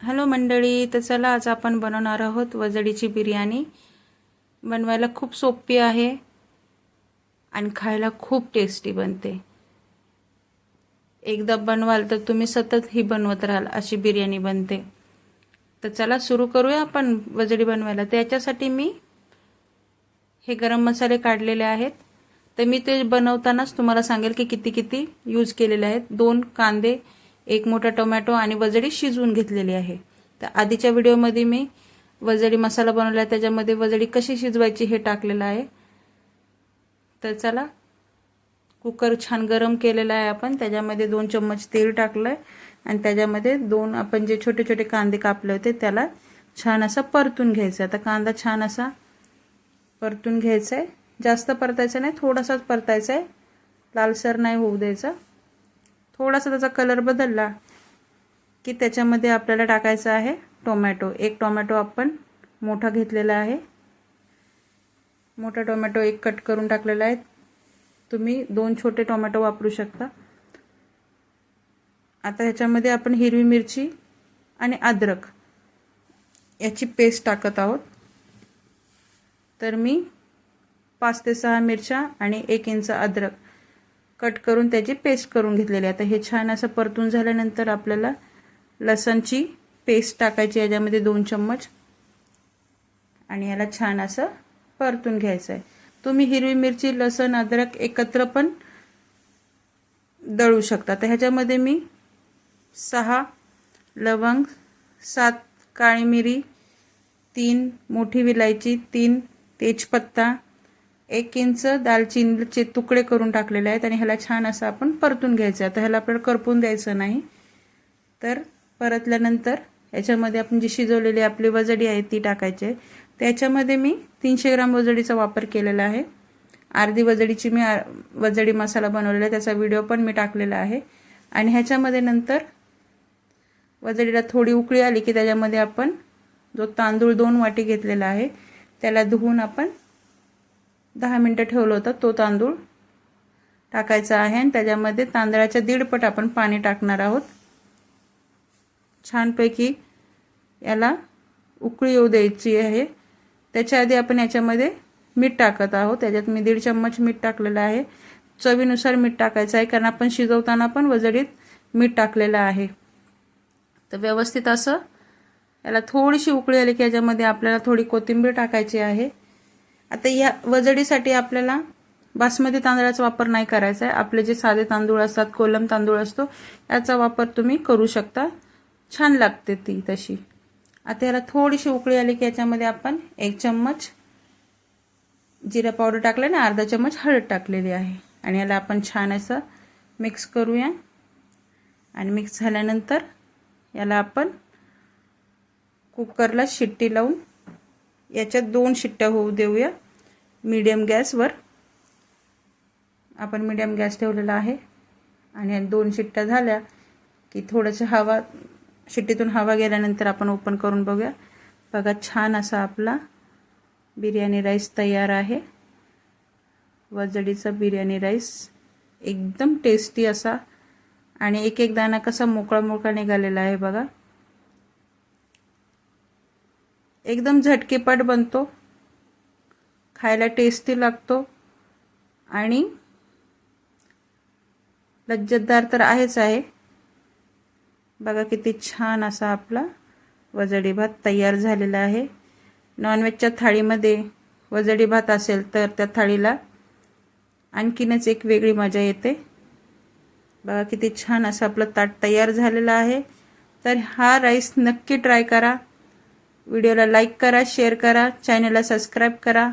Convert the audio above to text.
Hello मंडळी तर चला आज आपण बनवणार आहोत वजडीची बिर्याणी. बनवायला खूप सोपी आहे आणि खायला खूप टेस्टी बनते. एकदा बनवाल तर तुम्ही सतत ही बनवत राहाल अशी बिर्याणी बनते. तर चला सुरू करूया आपण वजडी बनवायला. त्याच्यासाठी मी हे गरम मसाले काढलेले आहेत. तर मी ते बनवतानाच तुम्हाला सांगेल की किती किती यूज केलेले आहेत. दोन कांदे एक मोठा टोमॅटो आणि वजडी शिजवून घेतलेली आहे. तर आधीच्या व्हिडिओमध्ये मी वजडी मसाला बनवला आहे. त्याच्यामध्ये वजडी कशी शिजवायची हे टाकलेलं आहे. तर चला कुकर छान गरम केलेला आहे आपण. त्याच्यामध्ये दोन चम्मच तेल टाकलं आहे आणि त्याच्यामध्ये दोन आपण जे छोटे छोटे कांदे कापले होते त्याला छान असा परतून घ्यायचा. आता कांदा छान असा परतून घ्यायचा आहे जास्त परतायचा नाही थोडासाच परतायचा आहे लालसर नाही होऊ द्यायचा. थोडासा त्याचा कलर बदलला की त्याच्यामध्ये आपल्याला टाकायचं आहे टोमॅटो एक टोमॅटो आपण मोठा घेतलेला आहे. मोठा टोमॅटो एक कट करून टाकलेला आहे. तुम्ही दोन छोटे टोमॅटो वापरू शकता. आता ह्याच्यामध्ये आपण हिरवी मिरची आणि अद्रक याची पेस्ट टाकत आहोत. तर मी पाच ते सहा मिरच्या आणि एक इंच अद्रक कट करून त्याची पेस्ट करून घेतलेली आता हे छान असं परतून झाल्यानंतर आपल्याला लसणची पेस्ट टाकायची याच्यामध्ये दोन चम्मच. आणि याला छान असं परतून घ्यायचं आहे. तुम्ही हिरवी मिरची लसण अद्रक एकत्र पण दळू शकता. तर ह्याच्यामध्ये मी सहा लवंग सात काळी मिरी तीन मोठी विलायची तीन तेजपत्ता एक इंच दालचिनीचे तुकडे करून टाकलेले आहेत आणि ह्याला छान असं आपण परतून घ्यायचं आहे. तर ह्याला आपल्याला करपून द्यायचं नाही. तर परतल्यानंतर याच्यामध्ये आपण जी शिजवलेली आपली वजडी आहे ती टाकायची आहे. त्याच्यामध्ये मी तीनशे ग्राम वजडीचा वापर केलेला आहे. अर्धी वजडीची मी वजडी मसाला बनवलेला आहे. त्याचा व्हिडिओ पण मी टाकलेला आहे. आणि ह्याच्यामध्ये नंतर वजडीला थोडी उकळी आली की त्याच्यामध्ये आपण जो तांदूळ दोन वाटी घेतलेला आहे त्याला धुवून आपण दहा मिनटं ठेवलं होतं तो तांदूळ टाकायचा आहे आणि त्याच्यामध्ये तांदळाच्या दीडपट आपण पाणी टाकणार आहोत. छानपैकी याला उकळी येऊ द्यायची आहे. त्याच्या आधी आपण याच्यामध्ये मीठ टाकत आहोत. त्याच्यात मी दीड चम्मच मीठ टाकलेलं आहे. चवीनुसार मीठ टाकायचं आहे कारण आपण शिजवताना पण वजडीत मीठ टाकलेलं आहे. तर व्यवस्थित असं याला थोडीशी उकळी आली की याच्यामध्ये आपल्याला थोडी कोथिंबीर टाकायची आहे. आता या वजडीसाठी आपल्याला बासमती तांदळाचा वापर नाही करायचा आहे. आपले जे साधे तांदूळ असतात कोलम तांदूळ असतो याचा वापर तुम्ही करू शकता. छान लागते ती तशी. आता याला थोडीशी उकळी आली की याच्यामध्ये आपण एक चम्मच जिरा पावडर टाकलं आणि अर्धा चम्मच हळद टाकलेली आहे. आणि याला आपण छान असं मिक्स करूया. आणि मिक्स झाल्यानंतर याला आपण कुकरला शिट्टी लावून याच्यात दोन शिट्ट्या होऊ देऊया. मीडियम गॅसवर आपण मीडियम गॅस ठेवलेला आहे. आणि दोन शिट्ट्या झाल्या की थोडंसं हवा शिट्टीतून हवा गेल्यानंतर आपण ओपन करून बघूया. बघा छान असा आपला बिर्याणी राईस तयार आहे. वजडीचा बिर्याणी राईस एकदम टेस्टी असा. आणि एक एक दाणा कसा मोकळा मोकळा निघालेला आहे बघा. एकदम झटकेपट बनतो. खायला टेस्टी लागतो. आणि लज्जतदार तर आहेच आहे. बघा किती छान असा आपला वजडी भात तयार झालेला आहे. नॉनव्हेजच्या थाळीमध्ये वजडी भात असेल तर त्या थाळीला आणखीनच एक वेगळी मजा येते. बघा किती छान असं आपलं ताट तयार झालेलं आहे. तर हा राईस नक्की ट्राय करा. व्हिडिओला लाईक करा शेअर करा चॅनलला सबस्क्राईब करा.